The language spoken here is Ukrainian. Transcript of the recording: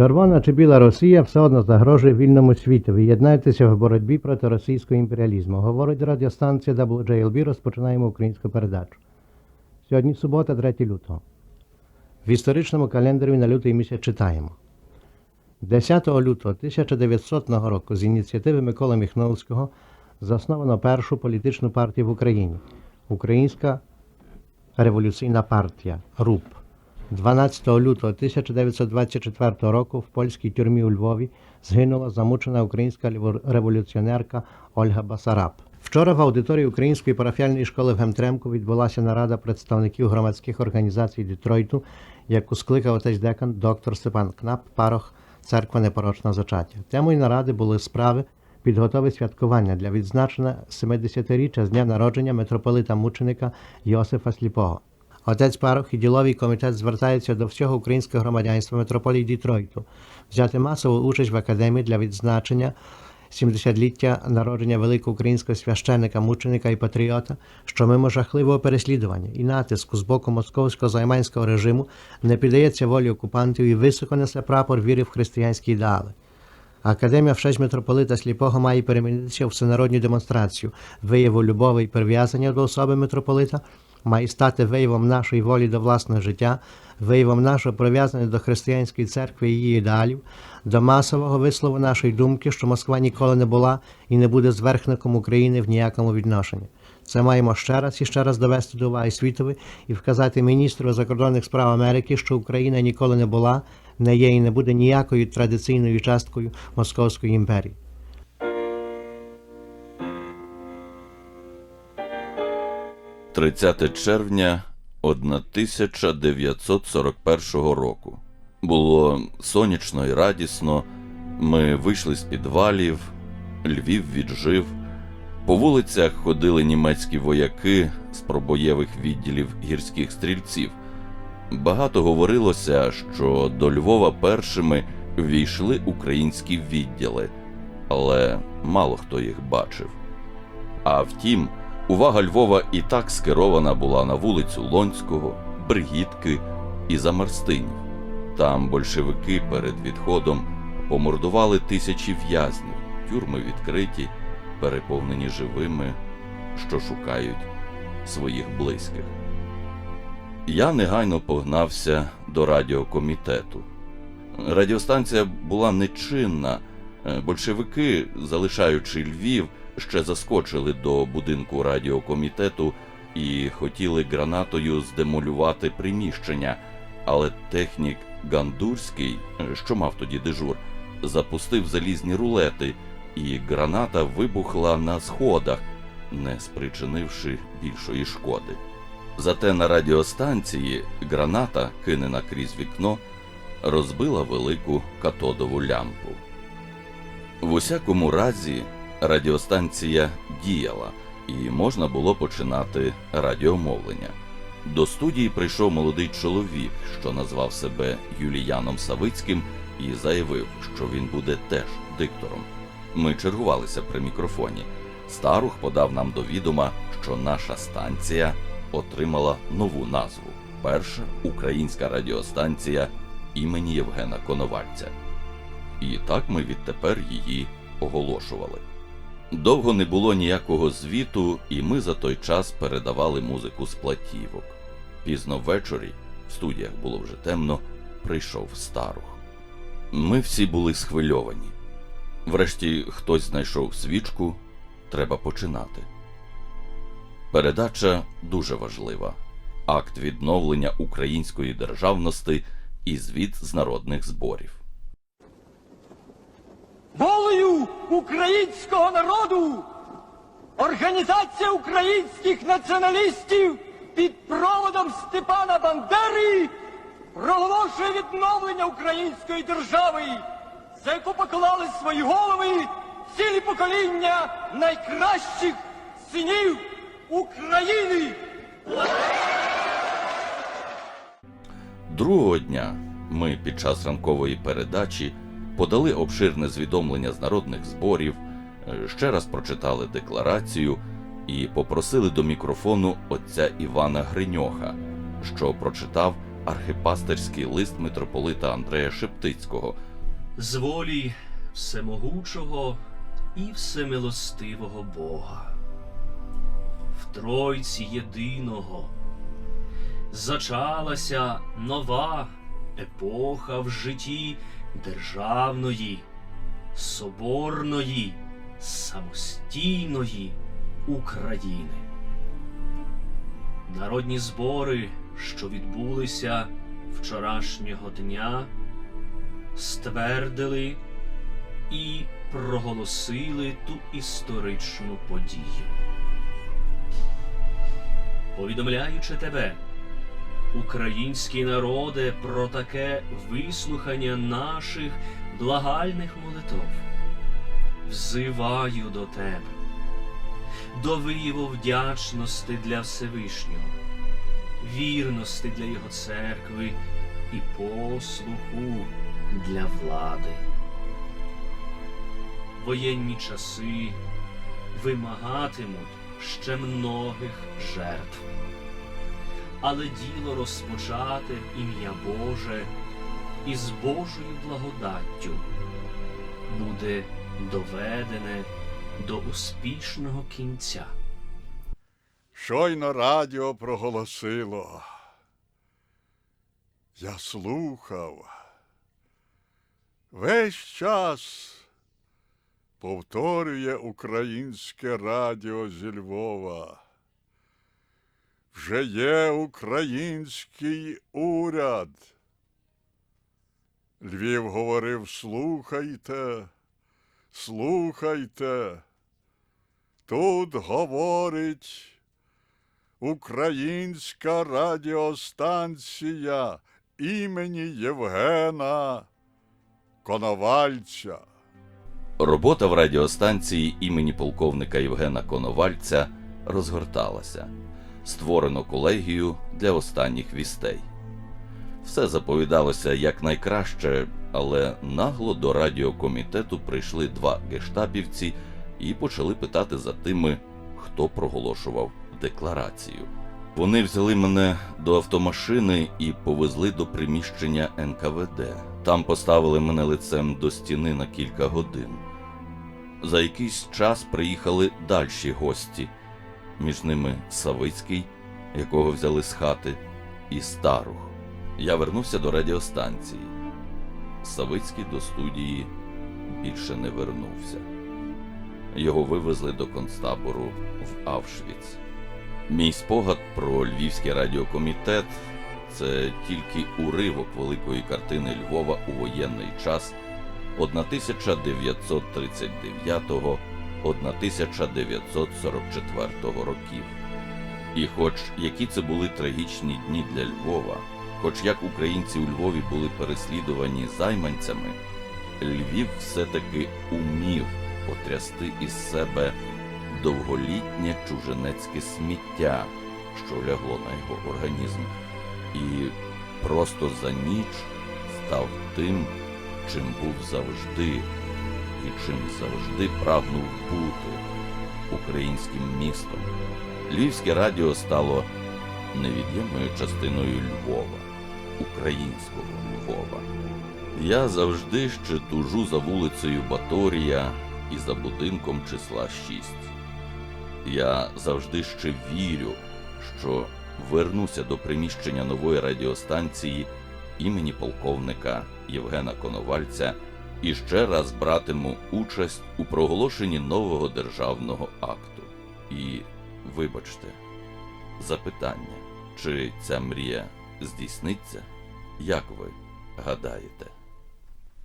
Червона чи біла Росія все одно загрожує вільному світові. Єднайтеся в боротьбі проти російського імперіалізму. Говорить радіостанція WJLB. Розпочинаємо українську передачу. Сьогодні субота, 3 лютого. В історичному календарі на лютий місяць читаємо. 10 лютого 1900 року з ініціативи Миколи Міхновського засновано першу політичну партію в Україні Українська революційна партія РУП. 12 лютого 1924 року в польській тюрмі у Львові згинула замучена українська революціонерка Ольга Басараб. Вчора в аудиторії Української парафіальної школи в Гемтремку відбулася нарада представників громадських організацій Детройту, яку скликав отець декан доктор Степан Кнап, парох церква непорочного зачаття. Темою наради були справи підготови святкування для відзначення 70-річчя з дня народження митрополита мученика Йосифа Сліпого. Отець парох і діловий комітет звертаються до всього українського громадянства митрополії Дітройту взяти масову участь в академії для відзначення 70-ліття народження великого українського священника, мученика і патріота, що мимо жахливого переслідування і натиску з боку московського займанського режиму не піддається волі окупантів і високо несе прапор віри в християнські ідеали. Академія в честь митрополита Сліпого має перемінитися в всенародню демонстрацію вияву любові і прив'язання до особи митрополита, має стати виявом нашої волі до власного життя, виявом нашого прив'язання до християнської церкви і її ідеалів, до масового вислову нашої думки, що Москва ніколи не була і не буде зверхником України в ніякому відношенні. Це маємо ще раз і ще раз довести до уваги світові і вказати міністру закордонних справ Америки, що Україна ніколи не була, не є і не буде ніякою традиційною часткою Московської імперії. – 30 червня 1941 року. Було сонячно і радісно. Ми вийшли з підвалів, Львів віджив. По вулицях ходили німецькі вояки з пробоєвих відділів гірських стрільців. Багато говорилося, що до Львова першими війшли українські відділи, але мало хто їх бачив. А втім, увага Львова і так скерована була на вулицю Лонського, Бригітки і Замарстинів. Там большевики перед відходом помордували тисячі в'язнів, тюрми відкриті, переповнені живими, що шукають своїх близьких. Я негайно погнався до радіокомітету. Радіостанція була нечинна. Е, Большевики, залишаючи Львів, ще заскочили до будинку радіокомітету і хотіли гранатою здемолювати приміщення, але технік Гандурський, що мав тоді дежур, запустив залізні рулети, і граната вибухла на сходах, не спричинивши більшої шкоди. Зате на радіостанції граната, кинена крізь вікно, розбила велику катодову лямпу. В усякому разі, радіостанція діяла, і можна було починати радіомовлення. До студії прийшов молодий чоловік, що назвав себе Юліяном Савицьким, і заявив, що він буде теж диктором. Ми чергувалися при мікрофоні. Старух подав нам до відома, що наша станція отримала нову назву Перша українська радіостанція імені Євгена Коновальця. І так ми відтепер її оголошували. Довго не було ніякого звіту, і ми за той час передавали музику з платівок. Пізно ввечері, в студіях було вже темно, прийшов старух. Ми всі були схвильовані. Врешті хтось знайшов свічку, треба починати. Передача дуже важлива. Акт відновлення української державності і звіт з народних зборів. Волею українського народу Організація українських націоналістів під проводом Степана Бандери проголошує відновлення української держави, за яку поклали свої голови цілі покоління найкращих синів України. Другого дня ми під час ранкової передачі подали обширне звідомлення з народних зборів, е, ще раз прочитали декларацію і попросили до мікрофону отця Івана Гриньоха, що прочитав архипастерський лист митрополита Андрея Шептицького, з волі всемогучого і всемилостивого Бога. В Тройці єдиного зачалася нова епоха в житті державної, соборної, самостійної України. Народні збори, що відбулися вчорашнього дня, ствердили і проголосили ту історичну подію. Повідомляючи тебе, український народе, про таке вислухання наших благальних молитов, взиваю до тебе, до вияву вдячності для Всевишнього, вірності для Його церкви і послуху для влади. Воєнні часи вимагатимуть ще многих жертв. Але діло розпочате ім'я Боже і з Божою благодаттю буде доведене до успішного кінця. Щойно радіо проголосило. Я слухав. Весь час повторює українське радіо зі Львова. Вже є український уряд. Львів говорив: слухайте, слухайте. Тут говорить Українська радіостанція імені Євгена Коновальця. Робота в радіостанції імені полковника Євгена Коновальця розгорталася. Створено колегію для останніх вістей. Все заповідалося якнайкраще, але нагло до радіокомітету прийшли два гештапівці і почали питати за тими, хто проголошував декларацію. Вони взяли мене до автомашини і повезли до приміщення НКВД. Там поставили мене лицем до стіни на кілька годин. За якийсь час приїхали дальші гості, між ними Савицький, якого взяли з хати, і Старух. Я вернувся до радіостанції. Савицький до студії більше не вернувся. Його вивезли до концтабору в Авшвіц. Мій спогад про Львівський радіокомітет це тільки уривок великої картини Львова у воєнний час 1939-1944 років. І хоч які це були трагічні дні для Львова, хоч як українці у Львові були переслідувані займанцями, Львів все-таки умів потрясти із себе довголітнє чужинецьке сміття, що лягло на його організм, і просто за ніч став тим, чим був завжди, і чим завжди прагнув бути українським містом. Львівське радіо стало невід'ємною частиною Львова, українського Львова. Я завжди ще тужу за вулицею Баторія і за будинком числа 6. Я завжди ще вірю, що вернуся до приміщення нової радіостанції імені полковника Євгена Коновальця і ще раз братиму участь у проголошенні нового державного акту. І, вибачте, запитання, чи ця мрія здійсниться, як ви гадаєте?